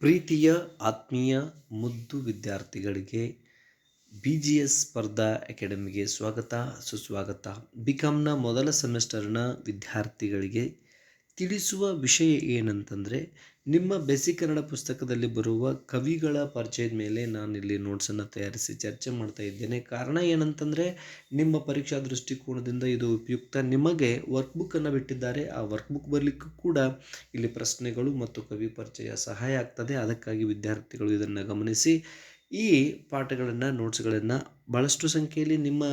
ಪ್ರೀತಿಯ ಆತ್ಮೀಯ ಮುದ್ದು ವಿದ್ಯಾರ್ಥಿಗಳಿಗೆ ಬಿ ಜಿ ಎಸ್ ಸ್ಪರ್ಧಾ ಅಕಾಡೆಮಿಗೆ ಸ್ವಾಗತ, ಸುಸ್ವಾಗತ. ಬಿ ಕಾಮ್ನ ಮೊದಲ ಸೆಮಿಸ್ಟರ್ನ ವಿದ್ಯಾರ್ಥಿಗಳಿಗೆ ತಿಳಿಸುವ ವಿಷಯ ಏನಂತಂದರೆ, ನಿಮ್ಮ ಬೇಸಿಕ್ ಕನ್ನಡ ಪುಸ್ತಕದಲ್ಲಿ ಬರುವ ಕವಿಗಳ ಪರಿಚಯದ ಮೇಲೆ ನಾನಿಲ್ಲಿ ನೋಟ್ಸನ್ನು ತಯಾರಿಸಿ ಚರ್ಚೆ ಮಾಡ್ತಾ ಇದ್ದೇನೆ. ಕಾರಣ ಏನಂತಂದರೆ, ನಿಮ್ಮ ಪರೀಕ್ಷಾ ದೃಷ್ಟಿಕೋನದಿಂದ ಇದು ಉಪಯುಕ್ತ. ನಿಮಗೆ ವರ್ಕ್ ಬುಕ್ಕನ್ನು ಬಿಟ್ಟಿದ್ದಾರೆ. ಆ ವರ್ಕ್ ಬುಕ್ ಬರಲಿಕ್ಕೂ ಕೂಡ ಇಲ್ಲಿ ಪ್ರಶ್ನೆಗಳು ಮತ್ತು ಕವಿ ಪರಿಚಯ ಸಹಾಯ ಆಗ್ತದೆ. ಅದಕ್ಕಾಗಿ ವಿದ್ಯಾರ್ಥಿಗಳು ಇದನ್ನು ಗಮನಿಸಿ. ಈ ಪಾಠಗಳನ್ನು, ನೋಟ್ಸ್ಗಳನ್ನು ಭಾಳಷ್ಟು ಸಂಖ್ಯೆಯಲ್ಲಿ ನಿಮ್ಮ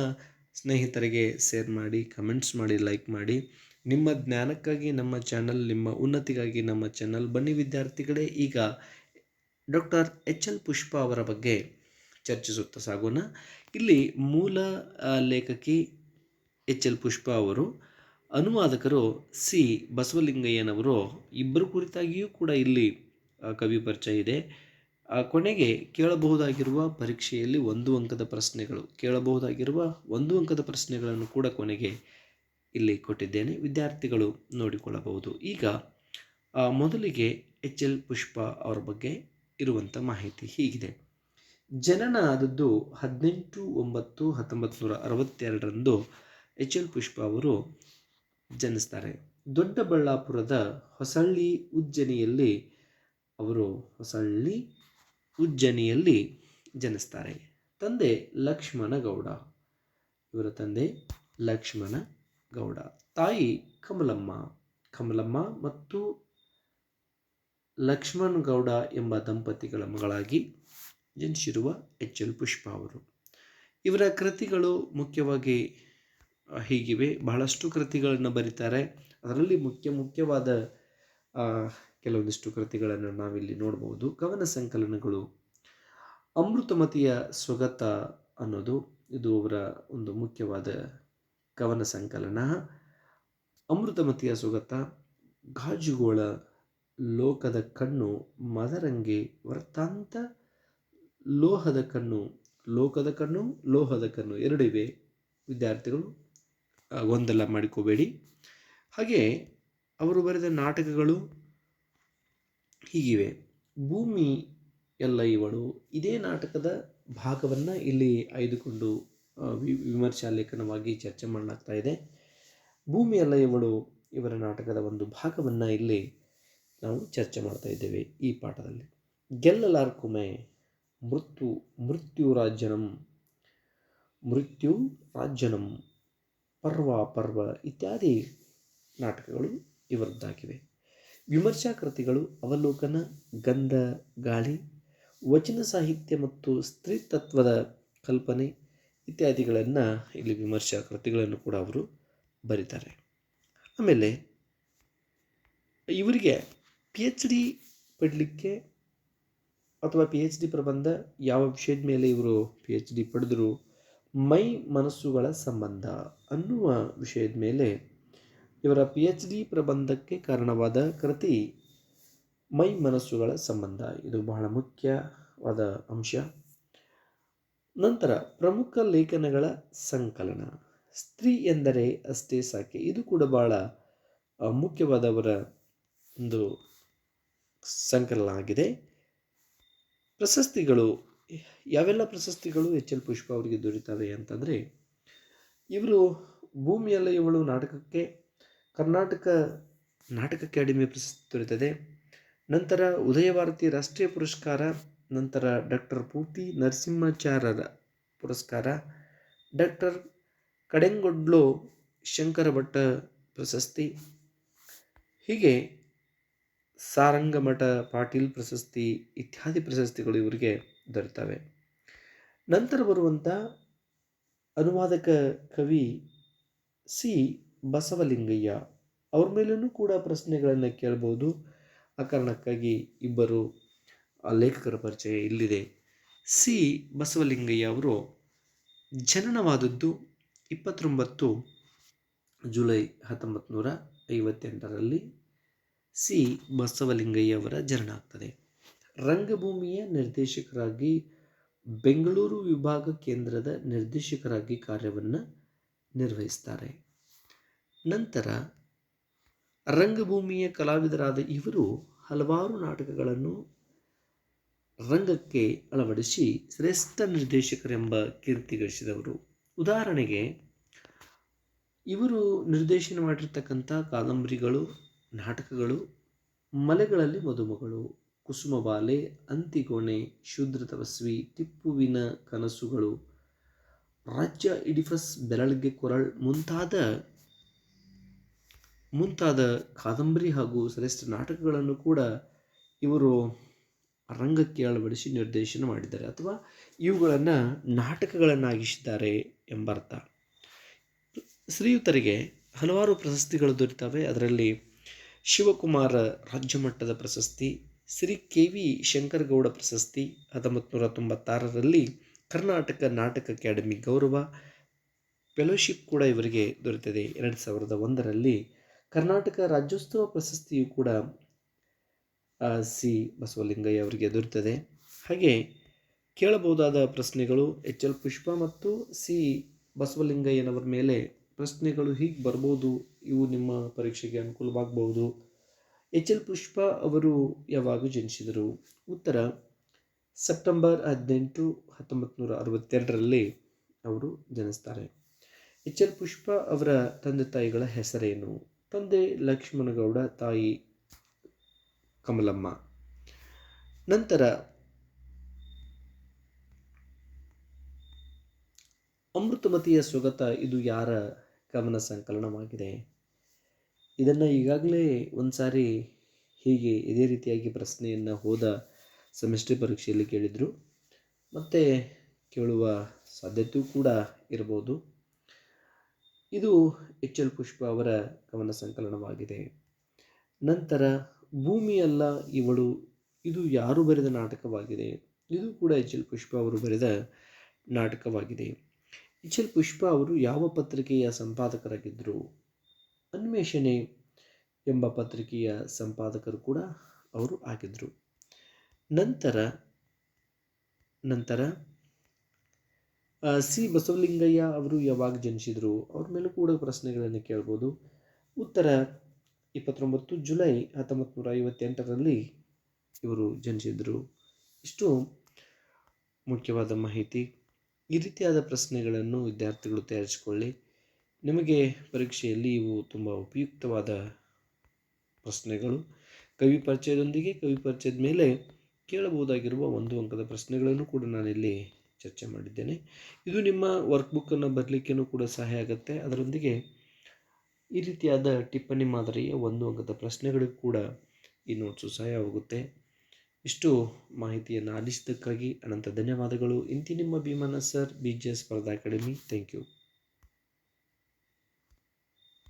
ಸ್ನೇಹಿತರಿಗೆ ಶೇರ್ ಮಾಡಿ, ಕಮೆಂಟ್ಸ್ ಮಾಡಿ, ಲೈಕ್ ಮಾಡಿ. ನಿಮ್ಮ ಜ್ಞಾನಕ್ಕಾಗಿ, ನಮ್ಮ ಚಾನಲ್ ನಿಮ್ಮ ಉನ್ನತಿಗಾಗಿ, ನಮ್ಮ ಚಾನಲ್ ಬನ್ನಿ ವಿದ್ಯಾರ್ಥಿಗಳೇ. ಈಗ ಡಾಕ್ಟರ್ ಎಚ್ ಎಲ್ ಪುಷ್ಪ ಅವರ ಬಗ್ಗೆ ಚರ್ಚಿಸುತ್ತಾ ಸಾಗೋಣ. ಇಲ್ಲಿ ಮೂಲ ಲೇಖಕಿ ಎಚ್ ಎಲ್ ಪುಷ್ಪ ಅವರು, ಅನುವಾದಕರು ಸಿ ಬಸವಲಿಂಗಯ್ಯನವರು, ಇಬ್ಬರು ಕುರಿತಾಗಿಯೂ ಕೂಡ ಇಲ್ಲಿ ಕವಿ ಪರಿಚಯ ಇದೆ. ಕೊನೆಗೆ ಕೇಳಬಹುದಾಗಿರುವ ಪರೀಕ್ಷೆಯಲ್ಲಿ ಒಂದು ಅಂಕದ ಪ್ರಶ್ನೆಗಳು. ಕೇಳಬಹುದಾಗಿರುವ ಒಂದು ಅಂಕದ ಪ್ರಶ್ನೆಗಳನ್ನು ಕೂಡ ಕೊನೆಗೆ ಇಲ್ಲಿ ಕೊಟ್ಟಿದ್ದೇನೆ. ವಿದ್ಯಾರ್ಥಿಗಳು ನೋಡಿಕೊಳ್ಳಬಹುದು. ಈಗ ಮೊದಲಿಗೆ ಎಚ್ ಎಲ್ ಪುಷ್ಪ ಅವರ ಬಗ್ಗೆ ಇರುವಂಥ ಮಾಹಿತಿ ಹೀಗಿದೆ. ಜನನ ಆದದ್ದು ಹದಿನೆಂಟು ಒಂಬತ್ತು ಹತ್ತೊಂಬತ್ತು ನೂರ ಅರವತ್ತೆರಡರಂದು ಎಚ್ ಎಲ್ ಪುಷ್ಪ ಅವರು ಜನಿಸ್ತಾರೆ. ದೊಡ್ಡಬಳ್ಳಾಪುರದ ಹೊಸಳ್ಳಿ ಉಜ್ಜನಿಯಲ್ಲಿ ಅವರು ಹೊಸಳ್ಳಿ ಉಜ್ಜನಿಯಲ್ಲಿ ಜನಿಸ್ತಾರೆ. ತಂದೆ ಲಕ್ಷ್ಮಣಗೌಡ. ಇವರ ತಂದೆ ಲಕ್ಷ್ಮಣ ಗೌಡ. ತಾಯಿ ಕಮಲಮ್ಮ. ಕಮಲಮ್ಮ ಮತ್ತು ಲಕ್ಷ್ಮಣ್ ಗೌಡ ಎಂಬ ದಂಪತಿಗಳ ಮಗಳಾಗಿ ಜನಿಸಿರುವ ಎಚ್ ಎಲ್ ಪುಷ್ಪ ಅವರು. ಇವರ ಕೃತಿಗಳು ಮುಖ್ಯವಾಗಿ ಹೀಗಿವೆ. ಬಹಳಷ್ಟು ಕೃತಿಗಳನ್ನು ಬರೀತಾರೆ. ಅದರಲ್ಲಿ ಮುಖ್ಯ ಮುಖ್ಯವಾದ ಕೆಲವೊಂದಿಷ್ಟು ಕೃತಿಗಳನ್ನು ನಾವಿಲ್ಲಿ ನೋಡ್ಬೋದು. ಕವನ ಸಂಕಲನಗಳು. ಅಮೃತಮತಿಯ ಸ್ವಗತ ಅನ್ನೋದು, ಇದು ಅವರ ಒಂದು ಮುಖ್ಯವಾದ ಕವನ ಸಂಕಲನ, ಅಮೃತಮತಿಯ ಸುಗತ, ಗಾಜುಗೋಳ ಲೋಕದ ಕಣ್ಣು, ಮದರಂಗೆ ವೃತ್ತಾಂತ, ಲೋಹದ ಕಣ್ಣು, ಲೋಕದ ಕಣ್ಣು, ಲೋಹದ ಕಣ್ಣು ಎರಡಿವೆ ವಿದ್ಯಾರ್ಥಿಗಳು ಒಂದಲ್ಲ ಮಾಡಿಕೋಬೇಡಿ. ಹಾಗೆ ಅವರು ಬರೆದ ನಾಟಕಗಳು ಹೀಗಿವೆ. ಭೂಮಿ ಎಲ್ಲ ಇವಳು, ಇದೇ ನಾಟಕದ ಭಾಗವನ್ನು ಇಲ್ಲಿ ಆಯ್ದುಕೊಂಡು ವಿಮರ್ಶಾ ಲೇಖನವಾಗಿ ಚರ್ಚೆ ಮಾಡಲಾಗ್ತಾ ಇದೆ. ಭೂಮಿಯಲ್ಲ ಇವಳು ಇವರ ನಾಟಕದ ಒಂದು ಭಾಗವನ್ನು ಇಲ್ಲಿ ನಾವು ಚರ್ಚೆ ಮಾಡ್ತಾ ಇದ್ದೇವೆ ಈ ಪಾಠದಲ್ಲಿ. ಗೆಲ್ಲಲಾರ್ಕುಮೆ ಮೃತ್ಯು ಮೃತ್ಯು ರಾಜ್ಯನಂ ಮೃತ್ಯು ರಾಜ್ಯನಂ, ಪರ್ವ ಪರ್ವ ಇತ್ಯಾದಿ ನಾಟಕಗಳು ಇವರದ್ದಾಗಿವೆ. ವಿಮರ್ಶಾ ಕೃತಿಗಳು ಅವಲೋಕನ, ಗಂಧ, ಗಾಳಿ, ವಚನ ಸಾಹಿತ್ಯ ಮತ್ತು ಸ್ತ್ರೀತತ್ವದ ಕಲ್ಪನೆ ಇತ್ಯಾದಿಗಳನ್ನು ಇಲ್ಲಿ ವಿಮರ್ಶಾ ಕೃತಿಗಳನ್ನು ಕೂಡ ಅವರು ಬರೀತಾರೆ. ಆಮೇಲೆ ಇವರಿಗೆ ಪಿ ಎಚ್ ಡಿ ಪಡಲಿಕ್ಕೆ ಅಥವಾ ಪಿ ಎಚ್ ಡಿ ಪ್ರಬಂಧ ಯಾವ ವಿಷಯದ ಮೇಲೆ ಇವರು ಪಿ ಎಚ್ ಡಿ ಪಡೆದರು, ಮೈ ಮನಸ್ಸುಗಳ ಸಂಬಂಧ ಅನ್ನುವ ವಿಷಯದ ಮೇಲೆ ಇವರ ಪಿ ಎಚ್ ಡಿ ಪ್ರಬಂಧಕ್ಕೆ ಕಾರಣವಾದ ಕೃತಿ ಮೈ ಮನಸ್ಸುಗಳ ಸಂಬಂಧ. ಇದು ಬಹಳ ಮುಖ್ಯವಾದ ಅಂಶ. ನಂತರ ಪ್ರಮುಖ ಲೇಖನಗಳ ಸಂಕಲನ. ಸ್ತ್ರೀ ಎಂದರೆ ಅಷ್ಟೇ ಸಾಕೆ. ಇದು ಕೂಡ ಆ, ಮುಖ್ಯವಾದವರ ಒಂದು ಸಂಕಲನ ಆಗಿದೆ. ಪ್ರಶಸ್ತಿಗಳು ಯಾವೆಲ್ಲ ಪ್ರಶಸ್ತಿಗಳು ಎಚ್ ಎಲ್ ಪುಷ್ಪ ಅವರಿಗೆ ದೊರೀತವೆ ಅಂತಂದರೆ ಇವರು ಭೂಮಿಯಲ್ಲ ಇವಳು ನಾಟಕಕ್ಕೆ ಕರ್ನಾಟಕ ನಾಟಕ ಅಕಾಡೆಮಿ ಪ್ರಶಸ್ತಿ ದೊರೆತದೆ. ನಂತರ ಉದಯ ಭಾರತಿ ರಾಷ್ಟ್ರೀಯ ಪುರಸ್ಕಾರ ನಂತರ ಡಾಕ್ಟರ್ ಪೂತಿ ನರಸಿಂಹಾಚಾರ್ಯರ ಪುರಸ್ಕಾರ. ಡಾಕ್ಟರ್ ಕಡೆಂಗೊಡ್ಲು ಶಂಕರ ಭಟ್ಟ ಪ್ರಶಸ್ತಿ. ಹೀಗೆ ಸಾರಂಗಮಠ, ಪಾಟೀಲ್ ಪ್ರಶಸ್ತಿ ಇತ್ಯಾದಿ ಪ್ರಶಸ್ತಿಗಳು ಇವರಿಗೆ ದೊರೆತವೆ. ನಂತರ ಬರುವಂಥ ಅನುವಾದಕ ಕವಿ ಸಿ. ಬಸವಲಿಂಗಯ್ಯ. ಅವ್ರ ಮೇಲೂ ಕೂಡ ಪ್ರಶ್ನೆಗಳನ್ನು ಕೇಳ್ಬೋದು. ಆ ಕಾರಣಕ್ಕಾಗಿ ಇಬ್ಬರು ಲೇಖಕರ ಪರಿಚಯ ಇಲ್ಲಿದೆ. ಸಿ. ಬಸವಲಿಂಗಯ್ಯ ಅವರು ಜನನವಾದದ್ದು ಇಪ್ಪತ್ತೊಂಬತ್ತು ಜುಲೈ ಹತ್ತೊಂಬತ್ತು ನೂರ ಐವತ್ತೆಂಟರಲ್ಲಿ ಸಿ. ಬಸವಲಿಂಗಯ್ಯ ಅವರ ಜನನ ಆಗ್ತದೆ ರಂಗಭೂಮಿಯ ನಿರ್ದೇಶಕರಾಗಿ ಬೆಂಗಳೂರು ವಿಭಾಗ ಕೇಂದ್ರದ ನಿರ್ದೇಶಕರಾಗಿ ಕಾರ್ಯವನ್ನು ನಿರ್ವಹಿಸ್ತಾರೆ. ನಂತರ ರಂಗಭೂಮಿಯ ಕಲಾವಿದರಾದ ಇವರು ಹಲವಾರು ನಾಟಕಗಳನ್ನು ರಂಗಕ್ಕೆ ಅಳವಡಿಸಿ ಶ್ರೇಷ್ಠ ನಿರ್ದೇಶಕರೆಂಬ ಕೀರ್ತಿ ಗಳಿಸಿದವರು. ಉದಾಹರಣೆಗೆ, ಇವರು ನಿರ್ದೇಶನ ಮಾಡಿರ್ತಕ್ಕಂಥ ಕಾದಂಬರಿಗಳು, ನಾಟಕಗಳು, ಮಲೆಗಳಲ್ಲಿ ಮದುಮಗಳು ಕುಸುಮಬಾಲೆ ಅಂತಿಗೋಣೆ, ಶೂದ್ರ ತಪಸ್ವಿ, ಟಿಪ್ಪುವಿನ ಕನಸುಗಳು, ರಾಜ್ಯ ಇಡಿಫಸ್, ಬೆರಳಿಗೆ ಕೊರಳ್ ಮುಂತಾದ ಮುಂತಾದ ಕಾದಂಬರಿ ಹಾಗೂ ಶ್ರೇಷ್ಠ ನಾಟಕಗಳನ್ನು ಕೂಡ ಇವರು ರಂಗಕ್ಕೆ ಅಳವಡಿಸಿ ನಿರ್ದೇಶನ ಮಾಡಿದ್ದಾರೆ ಅಥವಾ ಇವುಗಳನ್ನು ನಾಟಕಗಳನ್ನಾಗಿಸಿದ್ದಾರೆ ಎಂಬರ್ಥ. ಶ್ರೀಯುತರಿಗೆ ಹಲವಾರು ಪ್ರಶಸ್ತಿಗಳು ದೊರೆತವೆ. ಅದರಲ್ಲಿ ಶಿವಕುಮಾರ ರಾಜ್ಯ ಮಟ್ಟದ ಪ್ರಶಸ್ತಿ, ಶ್ರೀ ಕೆ ವಿ ಶಂಕರಗೌಡ ಪ್ರಶಸ್ತಿ ಹತ್ತೊಂಬತ್ತು ನೂರ ತೊಂಬತ್ತಾರರಲ್ಲಿ ಕರ್ನಾಟಕ ನಾಟಕ ಅಕಾಡೆಮಿ ಗೌರವ ಫೆಲೋಶಿಪ್ ಕೂಡ ಇವರಿಗೆ ದೊರೆತಿದೆ. ಎರಡು ಸಾವಿರದ ಒಂದರಲ್ಲಿ ಕರ್ನಾಟಕ ರಾಜ್ಯೋತ್ಸವ ಪ್ರಶಸ್ತಿಯು ಕೂಡ ಸಿ ಬಸವಲಿಂಗಯ್ಯ ಅವರಿಗೆ ದೊರೆತದೆ ಹಾಗೆ ಕೇಳಬಹುದಾದ ಪ್ರಶ್ನೆಗಳು ಎಚ್ ಎಲ್ ಪುಷ್ಪ ಮತ್ತು ಸಿ ಬಸವಲಿಂಗಯ್ಯನವರ ಮೇಲೆ ಪ್ರಶ್ನೆಗಳು ಹೀಗೆ ಬರ್ಬೋದು, ಇವು ನಿಮ್ಮ ಪರೀಕ್ಷೆಗೆ ಅನುಕೂಲವಾಗಬಹುದು. ಎಚ್ ಎಲ್ ಪುಷ್ಪ ಅವರು ಯಾವಾಗ ಜನಿಸಿದರು? ಉತ್ತರ, ಸೆಪ್ಟೆಂಬರ್ ಹದಿನೆಂಟು ಹತ್ತೊಂಬತ್ತು ನೂರ ಅರವತ್ತೆರಡರಲ್ಲಿ ಅವರು ಜನಿಸ್ತಾರೆ. ಎಚ್ ಎಲ್ ಪುಷ್ಪ ಅವರ ತಂದೆ ತಾಯಿಗಳ ಹೆಸರೇನು? ತಂದೆ ಲಕ್ಷ್ಮಣಗೌಡ, ತಾಯಿ ಕಮಲಮ್ಮ. ನಂತರ ಅಮೃತಮತಿಯ ಸ್ವಗತ ಇದು ಯಾರ ಕವನ ಸಂಕಲನವಾಗಿದೆ? ಇದನ್ನು ಈಗಾಗಲೇ ಒಂದು ಸಾರಿ ಹೀಗೆ ಇದೇ ರೀತಿಯಾಗಿ ಪ್ರಶ್ನೆಯನ್ನು ಹೋದ ಸೆಮಿಸ್ಟರ್ ಪರೀಕ್ಷೆಯಲ್ಲಿ ಕೇಳಿದರು. ಮತ್ತು ಕೇಳುವ ಸಾಧ್ಯತೆಯೂ ಕೂಡ ಇರಬಹುದು. ಇದು ಎಚ್ ಎಲ್ ಪುಷ್ಪ ಅವರ ಕವನ ಸಂಕಲನವಾಗಿದೆ. ನಂತರ ಭೂಮಿಯಲ್ಲ ಇವಳು. ಇದು ಯಾರು ಬರೆದ ನಾಟಕವಾಗಿದೆ? ಇದು ಕೂಡ ಎಚ್ ಎಲ್ ಪುಷ್ಪ ಅವರು ಬರೆದ ನಾಟಕವಾಗಿದೆ. ಎಚ್ ಎಲ್ ಪುಷ್ಪ ಅವರು ಯಾವ ಪತ್ರಿಕೆಯ ಸಂಪಾದಕರಾಗಿದ್ದರು? ಅನ್ವೇಷಣೆ ಎಂಬ ಪತ್ರಿಕೆಯ ಸಂಪಾದಕರು ಕೂಡ ಅವರು ಆಗಿದ್ದರು. ನಂತರ ನಂತರ ಸಿ ಬಸವಲಿಂಗಯ್ಯ ಅವರು ಯಾವಾಗ ಜನಿಸಿದರು? ಅವ್ರ ಮೇಲೂ ಕೂಡ ಪ್ರಶ್ನೆಗಳನ್ನು ಕೇಳ್ಬೋದು. ಉತ್ತರ ಇಪ್ಪತ್ತೊಂಬತ್ತು ಜುಲೈ ಹತ್ತೊಂಬತ್ತು ನೂರ ಐವತ್ತೆಂಟರಲ್ಲಿ ಇವರು ಜನಿಸಿದರು. ಇಷ್ಟು ಮುಖ್ಯವಾದ ಮಾಹಿತಿ. ಈ ರೀತಿಯಾದ ಪ್ರಶ್ನೆಗಳನ್ನು ವಿದ್ಯಾರ್ಥಿಗಳು ತಯಾರಿಸಿಕೊಳ್ಳಿ. ನಿಮಗೆ ಪರೀಕ್ಷೆಯಲ್ಲಿ ಇವು ತುಂಬ ಉಪಯುಕ್ತವಾದ ಪ್ರಶ್ನೆಗಳು. ಕವಿ ಪರಿಚಯದೊಂದಿಗೆ ಕವಿ ಪರಿಚಯದ ಮೇಲೆ ಕೇಳಬಹುದಾಗಿರುವ ಒಂದು ಅಂಕದ ಪ್ರಶ್ನೆಗಳನ್ನು ಕೂಡ ನಾನಿಲ್ಲಿ ಚರ್ಚೆ ಮಾಡಿದ್ದೇನೆ. ಇದು ನಿಮ್ಮ ವರ್ಕ್ ಬುಕ್ಕನ್ನು ಬರಲಿಕ್ಕೂ ಕೂಡ ಸಹಾಯ ಆಗುತ್ತೆ. ಅದರೊಂದಿಗೆ ಈ ರೀತಿಯಾದ ಟಿಪ್ಪಣಿ ಮಾದರಿಯ ಒಂದು ಅಂಕದ ಪ್ರಶ್ನೆಗಳಿಗೂ ಕೂಡ ಈ ನೋಟ್ಸು ಸಹಾಯವಾಗುತ್ತೆ ಇಷ್ಟು ಮಾಹಿತಿಯನ್ನು ಆಲಿಸಿದ್ದಕ್ಕಾಗಿ ಅನಂತ ಧನ್ಯವಾದಗಳು. ಇಂತಿ ನಿಮ್ಮ Bhimana sir. B G S ಸ್ಪರ್ಧಾ ಅಕಾಡೆಮಿ. Thank you.